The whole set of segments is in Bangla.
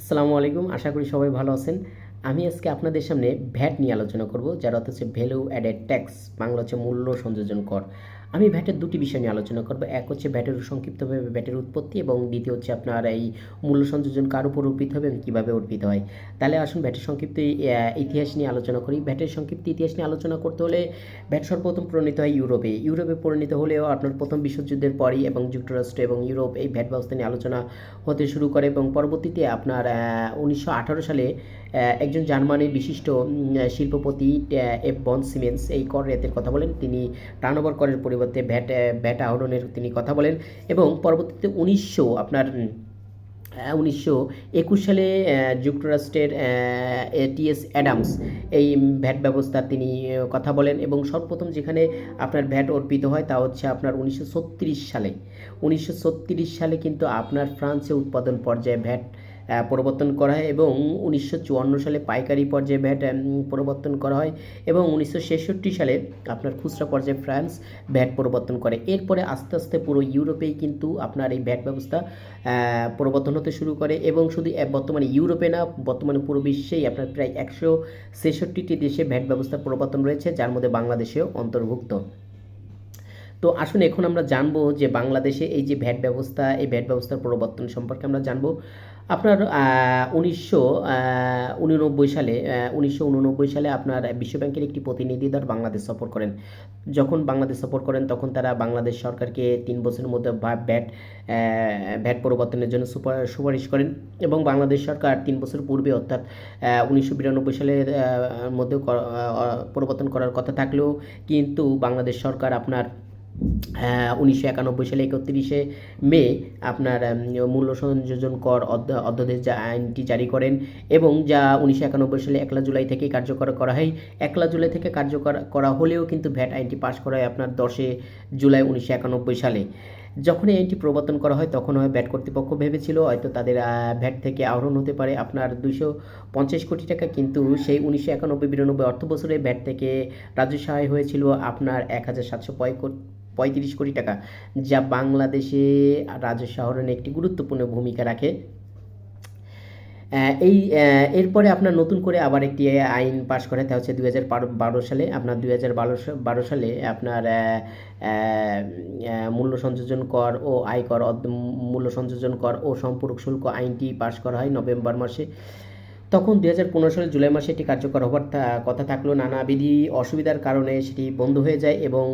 আসসালামু আলাইকুম, আশা করি সবাই ভালো আছেন। আমি আজকে আপনাদের সামনে ভ্যাট নিয়ে আলোচনা করব, যার অর্থ হচ্ছে ভ্যালু অ্যাডেড ট্যাক্স বাংলা হচ্ছে মূল্য সংযোজন কর। আমি ভ্যাটের দুটি বিষয় নিয়ে আলোচনা করব। এক হচ্ছে ভ্যাটের সংক্ষিপ্তভাবে ভ্যাটের উৎপত্তি এবং দ্বিতীয় হচ্ছে আপনার এই মূল্য সংযোজন কার উপর অর্পিত হবে এবং কীভাবে অর্পিত হয়। তাহলে আসুন ভ্যাটের সংক্ষিপ্ত ইতিহাস নিয়ে আলোচনা করি। ভ্যাটের সংক্ষিপ্ত ইতিহাস নিয়ে আলোচনা করতে হলে ভ্যাট সর্বপ্রথম প্রণীত হয় ইউরোপে। ইউরোপে পরিণত হলেও আপনার প্রথম বিশ্বযুদ্ধের পরই এবং যুক্তরাষ্ট্র এবং ইউরোপ এই ভ্যাট ব্যবস্থা নিয়ে আলোচনা হতে শুরু করে এবং পরবর্তীতে আপনার উনিশশো আঠারো সালে একজন জার্মানির বিশিষ্ট শিল্পপতি এফ বন সিমেন্স এই কর রেতের কথা বলেন। তিনি টার্নওভার করের পরিবর্তে ভ্যাট আহ, ভ্যাট আহরণের তিনি কথা বলেন এবং পরবর্তীতে উনিশশো আপনার উনিশশো একুশ সালে যুক্তরাষ্ট্রের এটিএস অ্যাডামস এই ভ্যাট ব্যবস্থা তিনি কথা বলেন এবং সর্বপ্রথম যেখানে আপনার ভ্যাট অর্পিত হয় তা হচ্ছে আপনার উনিশশো ছত্রিশ সালে। উনিশশো ছত্রিশ সালে কিন্তু আপনার ফ্রান্সে উৎপাদন পর্যায়ে ভ্যাট পরিবর্তন করা হয় এবং উনিশশো চুয়ান্ন সালে পাইকারি পর্যায়ে ভ্যাট পরিবর্তন করা হয় এবং উনিশশো ছেষট্টি সালে আপনার খুচরা পর্যায়ে ফ্রান্স ভ্যাট পরিবর্তন করে। এরপরে আস্তে আস্তে পুরো ইউরোপেই কিন্তু আপনার এই ভ্যাট ব্যবস্থা পরিবর্তন হতে শুরু করে এবং শুধু বর্তমানে ইউরোপে না, বর্তমানে পুরো বিশ্বেই আপনার প্রায় একশো ছেষট্টিটি দেশে ভ্যাট ব্যবস্থা পরিবর্তন রয়েছে, যার মধ্যে বাংলাদেশেও অন্তর্ভুক্ত। তো আসুন এখন আমরা জানব যে বাংলাদেশে এই যে ভ্যাট ব্যবস্থা, এই ভ্যাট ব্যবস্থার প্রবর্তন সম্পর্কে আমরা জানব। আপনার উনিশশো উননব্বই সালে উনিশশো উননব্বই সালে আপনার বিশ্বব্যাংকের একটি প্রতিনিধি দল বাংলাদেশ সফর করেন। যখন বাংলাদেশ সফর করেন, তখন তারা বাংলাদেশ সরকারকে তিন বছরের মধ্যে ভা- ভ্যাট পরিবর্তনের জন্য সুপার- সুপারিশ করেন এবং বাংলাদেশ সরকার তিন বছর পূর্বে, অর্থাৎ উনিশশো বিরানব্বই সালের মধ্যে পরিবর্তন করার কথা থাকলেও কিন্তু বাংলাদেশ সরকার আপনার উনিশশো একানব্বই সালে একত্রিশে মে আপনার মূল্য সংযোজন কর অধ্য- অধ্যাদেশ যা আইনটি জারি করেন এবং যা উনিশশো একানব্বই সালে একলা জুলাই থেকে কার্যকর করা হয়। একলা জুলাই থেকে কার্যকর করা হলেও কিন্তু ভ্যাট আইনটি পাশ করা হয় আপনার দশে জুলাই উনিশশো একানব্বই সালে। যখন এই আইনটি প্রবর্তন করা হয়, তখন হয় ব্যাট কর্তৃপক্ষ ভেবেছিল হয়তো তাদের ভ্যাট থেকে আহরণ হতে পারে। আপনার দুশো পঞ্চাশ কোটি টাকা কিন্তু সেই উনিশশো একানব্বই বিরানব্বই অর্থ বছরে ভ্যাট থেকে রাজ্য সহায় হয়েছিল আপনার এক হাজার সাতশো পঁয়ত্রিশ কোটি টাকা, যা বাংলাদেশে রাজস্ব আহরণে একটি গুরুত্বপূর্ণ ভূমিকা রাখে। এই এরপরে আপনার নতুন করে আবার একটি আইন পাশ করে, তা হচ্ছে দু হাজার বারো সালে আপনার দু হাজার বারো সালে আপনার মূল্য সংযোজন কর ও আয়কর মূল্য সংযোজন কর ও সম্পূরক শুল্ক আইনটি পাশ করা হয় নভেম্বর মাসে। তখন দুই হাজার পনেরো সালের জুলাই মাসে এটি কার্যকর হবার কথা থাকলেও নানাবিধি অসুবিধার কারণে সেটি বন্ধ হয়ে যায় এবং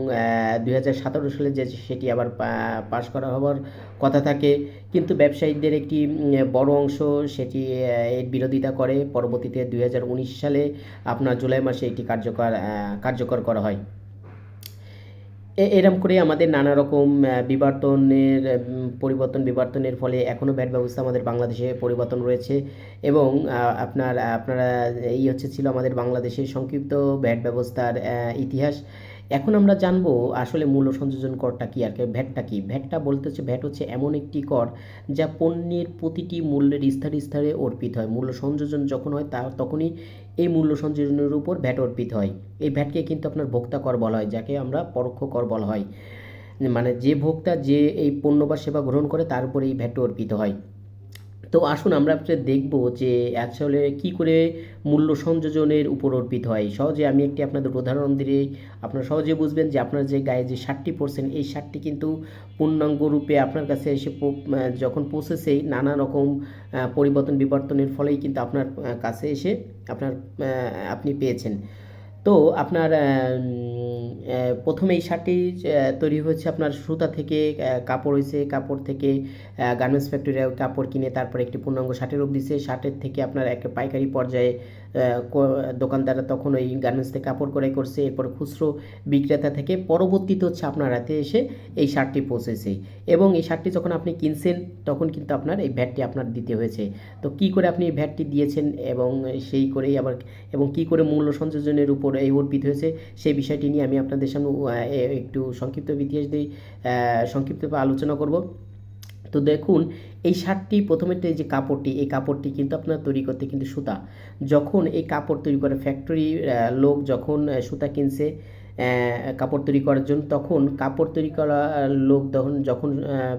দুই হাজার সতেরো সালে যে সেটি আবার পাশ করা হবার কথা থাকে। কিন্তু ব্যবসায়ীদের একটি বড় অংশ সেটি এর বিরোধিতা করে। পরবর্তীতে দুই হাজার উনিশ সালে আপনার জুলাই মাসে এটি কার্যকর কার্যকর করা হয়। এরম করে আমাদের নানা রকম বিবর্তনের পরিবর্তন, বিবর্তনের ফলে এখনও ভ্যাট ব্যবস্থা আমাদের বাংলাদেশে পরিবর্তন রয়েছে এবং আপনার আপনারা এই হচ্ছে ছিল আমাদের বাংলাদেশের সংক্ষিপ্ত ভ্যাট ব্যবস্থার ইতিহাস। এখন আমরা জানব আসলে মূল্য সংযোজন করটা কি আর কি ভ্যাটটা কি? ভ্যাটটা বলতে হচ্ছে, ভ্যাট হচ্ছে এমন একটি কর যা পণ্যের প্রতিটি মূল্যের স্তরে স্তরে অর্পিত হয়। মূল্য সংযোজন যখন হয় তা তখনই এই মূল্য সংযোজনের উপর ভ্যাট অর্পিত হয়। এই ভ্যাটকে কিন্তু আপনার ভোক্তা কর বলা হয়, যাকে আমরা পরোক্ষ কর বলা হয়। মানে যে ভোক্তা যে এই পণ্য বা সেবা গ্রহণ করে, তার উপর এই ভ্যাট অর্পিত হয়। তো আসুন আমরা দেখব যে আসলে কি করে মূল্য সংযোজনের উপর অর্পিত হয়। সহজে আমি একটি আপনাদের উদাহরণ দিলে আপনারা সহজে বুঝবেন যে আপনার যে গায়ে যে ষাটটি পার্সেন্ট এই ষাটটি কিন্তু পূর্ণাঙ্গ রূপে আপনার কাছে এসে যখন পৌঁছেছে নানা রকম পরিবর্তন বিবর্তনের ফলেই কিন্তু আপনার কাছে এসে আপনার আপনি পেয়েছেন। তো আপনার প্রথমে এই শার্টটি তৈরি হয়েছে আপনার সুতা থেকে কাপড় হয়েছে, কাপড় থেকে গার্মেন্টস ফ্যাক্টরি কাপড় কিনে তারপর একটি পূর্ণাঙ্গ শার্টের রূপ দিচ্ছে শার্টের থেকে আপনার একটা পাইকারি পর্যায়ে দোকানদাররা তখন ওই গার্মেন্টস থেকে কাপড় ক্রয় করছে, এরপর খুচরো বিক্রেতা থেকে পরবর্তীতে হচ্ছে আপনার হাতে এসে এই শার্টটি পৌঁছেছে। এবং এই শার্টটি যখন আপনি কিনছেন, তখন কিন্তু আপনার এই ভ্যাটটি আপনার দিতে হয়েছে। তো কি করে আপনি এই ভ্যাটটি দিয়েছেন এবং সেই করেই আবার এবং কি করে মূল্য সংযোজনের উপর এই অর্পিত হয়েছে, সেই বিষয়টি নিয়ে আমি আপনাদের সামনে একটু সংক্ষিপ্ত ইতিহাস দিয়ে সংক্ষিপ্তভাবে আলোচনা করব। তো দেখুন, এই শার্টটি প্রথমে যে কাপড়টি, এই কাপড়টি কিন্তু আপনার তৈরি করতে কিন্তু সুতা। যখন এই কাপড় তৈরি করে ফ্যাক্টরি লোক যখন সুতা কিনছে কাপড় তৈরি করার জন্য, তখন কাপড় তৈরি করা লোক তখন যখন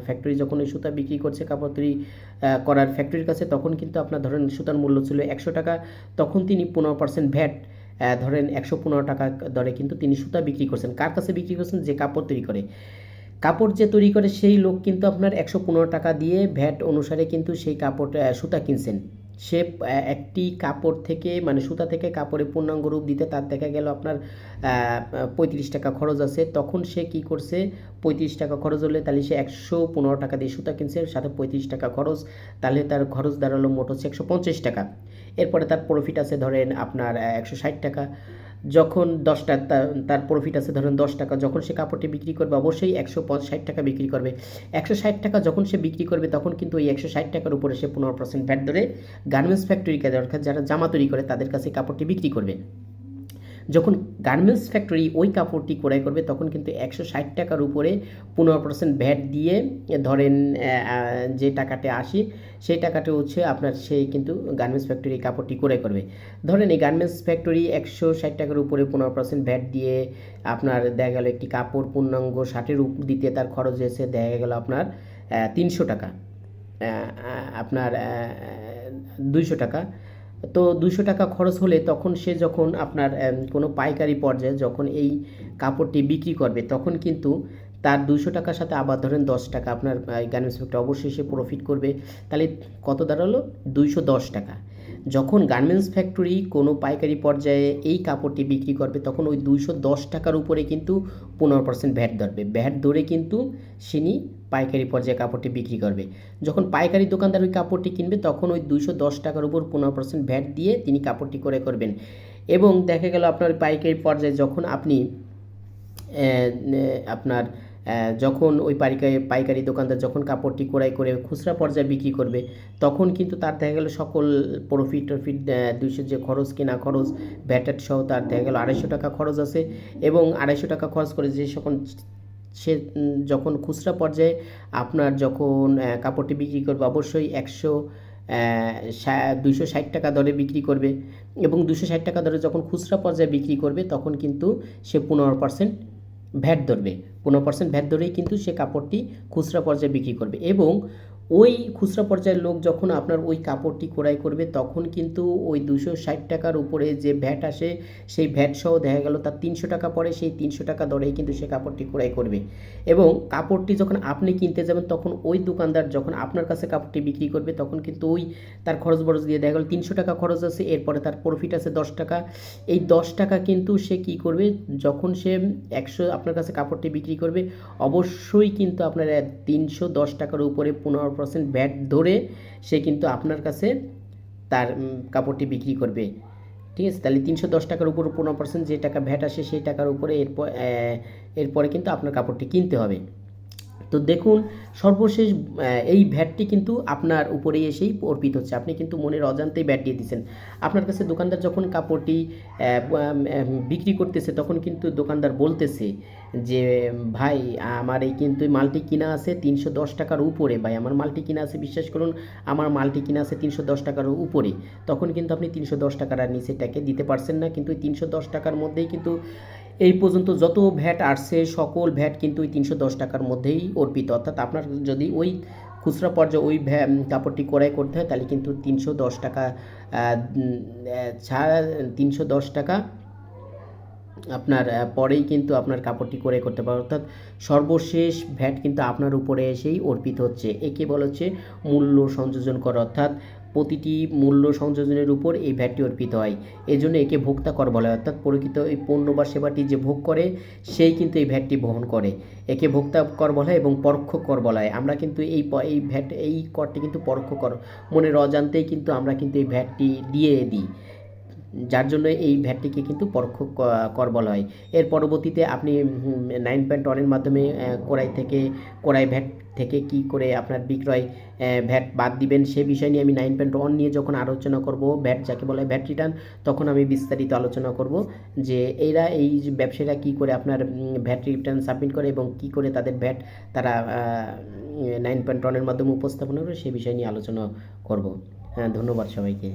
ফ্যাক্টরি যখন এই সুতা বিক্রি করছে, কাপড় তৈরি করার ফ্যাক্টরির কাছে, তখন কিন্তু আপনার ধরেন সুতার মূল্য ছিল একশো টাকা। তখন তিনি পনেরো পার্সেন্ট ভ্যাট ধরেন একশো পনেরো টাকা দরে কিন্তু তিনি সুতা বিক্রি করছেন। কার কাছে বিক্রি করছেন? যে কাপড় তৈরি করে। কাপড় যে তৈরি করে সেই লোক কিন্তু আপনার একশো পনেরো টাকা দিয়ে ভ্যাট অনুসারে কিন্তু সেই কাপড় সুতা কিনছেন। সে একটি কাপড় থেকে মানে সুতা থেকে কাপড়ে পূর্ণাঙ্গ রূপ দিতে তার দেখা গেল আপনার পঁয়ত্রিশ টাকা খরচ আছে। তখন সে কি করছে? পঁয়ত্রিশ টাকা খরচ হলে তাহলে সে একশো পনেরো টাকা দিয়ে সুতা কিনছে, সাথে পঁয়ত্রিশ টাকা খরচ। তাহলে তার খরচ দাঁড়াল মোট হচ্ছে একশো পঞ্চাশ টাকা। এরপরে তার প্রফিট আছে ধরেন আপনার একশো ষাট টাকা। যখন দশ টাকা তার প্রফিট আছে, ধরেন দশ টাকা, যখন সে কাপড়টি বিক্রি করবে, অবশ্যই একশো ষাট টাকা বিক্রি করবে। একশো ষাট টাকা যখন সে বিক্রি করবে, তখন কিন্তু ওই একশো ষাট টাকার উপরে সে পনেরো পার্সেন্ট ভ্যাট ধরে গার্মেন্টস ফ্যাক্টরি কাজে অর্থাৎ যারা জামা তৈরি করে, তাদের কাছে কাপড়টি বিক্রি করবে। যখন গার্মেন্টস ফ্যাক্টরি ওই কাপড়টি ক্রয় করবে, তখন কিন্তু একশো ষাট টাকার উপরে পনেরো পার্সেন্ট ভ্যাট দিয়ে ধরেন যে টাকাটা আসে, সেই টাকাটা হচ্ছে আপনার সেই কিন্তু গার্মেন্টস ফ্যাক্টরি কাপড়টি ক্রয় করবে। ধরেন এই গার্মেন্টস ফ্যাক্টরি একশো ষাট টাকার উপরে পনেরো পার্সেন্ট ভ্যাট দিয়ে আপনার দেখা গেল একটি কাপড় পূর্ণাঙ্গ ষাটের দিতে তার খরচ এসে দেখা গেল আপনার তিনশো টাকা আপনার দুইশো টাকা। তো দুশো টাকা খরচ হলে তখন সে যখন আপনার কোনো পাইকারি পর্যায়ে যখন এই কাপড়টি বিক্রি করবে, তখন কিন্তু তার দুশো টাকার সাথে আবার ধরেন দশ টাকা, আপনার গার্মেন্টস অবশ্যই সে প্রফিট করবে। তাহলে কত দাঁড়াল? দুইশো দশ টাকা। যখন গার্মেন্টস ফ্যাক্টরি কোনো পাইকারি পর্যায়ে এই কাপড়টি বিক্রি করবে, তখন ওই দুইশো দশ টাকার উপরে কিন্তু পনেরো পার্সেন্ট ভ্যাট ধরবে। ভ্যাট ধরে কিন্তু তিনি পাইকারি পর্যায়ে কাপড়টি বিক্রি করবে। যখন পাইকারি দোকানদার ওই কাপড়টি কিনবে, তখন ওই দুইশো দশ টাকার উপর পনেরো পার্সেন্ট ভ্যাট দিয়ে তিনি কাপড়টি করে করবেন। এবং দেখা গেল আপনার পাইকারি পর্যায়ে যখন আপনি আপনার যখন ওই পাইকারি পাইকারি দোকানদার যখন কাপড়টি ক্রয় করে খুচরা পর্যায়ে বিক্রি করবে, তখন কিন্তু তার দেখা গেল সকল প্রফিট টফিট দুইশো যে খরচ কেনা খরচ ভ্যাটাট সহ তার দেখা গেল আড়াইশো টাকা খরচ আছে এবং আড়াইশো টাকা খরচ করে যে সকল সে যখন খুচরা পর্যায়ে আপনার যখন কাপড়টি বিক্রি করবে, অবশ্যই একশো দুশো ষাট টাকা দরে বিক্রি করবে এবং দুশো ষাট টাকা দরে যখন খুচরা পর্যায়ে বিক্রি করবে, তখন কিন্তু সে পনেরো পার্সেন্ট ভ্যাট ধরবে। পনেরো পার্সেন্ট ভ্যাট ধরেই কিন্তু সে কাপড়টি খুচরা পর্যায়ে বিক্রি করবে এবং ওই খুচরা পর্যায়ের লোক যখন আপনার ওই কাপড়টি ক্রয় করবে, তখন কিন্তু ওই দুশো ষাট টাকার উপরে যে ভ্যাট আসে, সেই ভ্যাট সহ দেখা গেল তার তিনশো টাকা পরে সেই তিনশো টাকা দরেই কিন্তু সে কাপড়টি ক্রয় করবে। এবং কাপড়টি যখন আপনি কিনতে যাবেন, তখন ওই দোকানদার যখন আপনার কাছে কাপড়টি বিক্রি করবে, তখন কিন্তু ওই তার খরচ বরচ দিয়ে দেখা গেল তিনশো টাকা খরচ আছে, এরপরে তার প্রফিট আছে দশ টাকা। এই দশ টাকা কিন্তু সে কি করবে, যখন সে একশো আপনার কাছে কাপড়টি বিক্রি করবে, অবশ্যই কিন্তু আপনার তিনশো দশ টাকার উপরে পনেরো পার্সেন্ট ব্যাট ধরে সে কিন্তু আপনার কাছে তার কাপড়টি বিক্রি করবে। ঠিক আছে? তাহলে তিনশো দশ টাকার উপর পনেরো পার্সেন্ট যে টাকা ভ্যাট আসে সেই টাকার উপরে এরপর এরপরে কিন্তু আপনার কাপড়টি কিনতে হবে। তো দেখুন, সর্বশেষ এই ভ্যাটটি কিন্তু আপনার উপরেই এসেই অর্পিত হচ্ছে। আপনি কিন্তু মনের অজান্তেই ভ্যাট দিয়ে দিচ্ছেন আপনার কাছে দোকানদার যখন কাপড়টি বিক্রি করতেছে, তখন কিন্তু দোকানদার বলতেছে যে, ভাই, আমার এই কিন্তু মালটি কিনা আছে তিনশো দশ টাকার উপরে। ভাই, আমার মালটি কিনা আছে, বিশ্বাস করুন, আমার মালটি কিনা আছে তিনশো দশ টাকার উপরে। তখন কিন্তু আপনি তিনশো দশ টাকার আর নিচেটাকে দিতে পারছেন না। কিন্তু তিনশো দশ টাকার মধ্যেই কিন্তু এই পর্যন্ত যত ভ্যাট আসছে, সকল ভ্যাট কিন্তু ওই তিনশো দশ টাকার মধ্যেই অর্পিত। অর্থাৎ আপনার যদি ওই খুচরা পর্যায়ে ওই কাপড়টি ক্রয় করতে হয়, তাহলে কিন্তু তিনশো দশ টাকা ছাড়া, তিনশো দশ টাকা আপনার পরেই কিন্তু আপনার কাপড়টি ক্রয় করতে পারবে অর্থাৎ সর্বশেষ ভ্যাট কিন্তু আপনার উপরে এসেই অর্পিত হচ্ছে। একে বলা হচ্ছে মূল্য সংযোজন করা। অর্থাৎ প্রতিটি মূল্য সংযোজনের উপর এই ভ্যাটটি অর্পিত হয়। এই জন্য একে ভোক্তা কর বলা হয় অর্থাৎ প্রকৃত এই পণ্য বা সেবাটি যে ভোগ করে, সেই কিন্তু এই ভ্যাটটি বহন করে। একে ভোক্তা কর বলা হয় এবং পরোক্ষ কর বলা হয়। আমরা কিন্তু এই এই ভ্যাট, এই করটি কিন্তু পরোক্ষ কর। মনের অজান্তেই কিন্তু আমরা কিন্তু এই ভ্যাটটি দিয়ে দিই। যার জন্য এই ভ্যাটটিকে কিন্তু পরোক্ষ কর বলা হয়। এর পরবর্তীতে আপনি নাইন পয়েন্ট ওয়ানের মাধ্যমে কোরাই থেকে কোরাই ভ্যাট থেকে কি করে আপনার বিক্রয় ভ্যাট বাদ দিবেন সে বিষয় নিয়ে আমি নাইন পয়েন্ট ওয়ান নিয়ে যখন আলোচনা করব, ভ্যাট যাকে বলা ভ্যাট রিটার্ন তখন আমি বিস্তারিত আলোচনা করব যে এরা, এই ব্যবসায়ীরা কি করে আপনার ভ্যাট রিটার্ন সাবমিট করে এবং কি করে তাদের ভ্যাট তারা নাইন পয়েন্ট ওয়ানের মাধ্যমে উপস্থাপন করে সে বিষয় নিয়ে আলোচনা করব। হ্যাঁ ধন্যবাদ সবাইকে।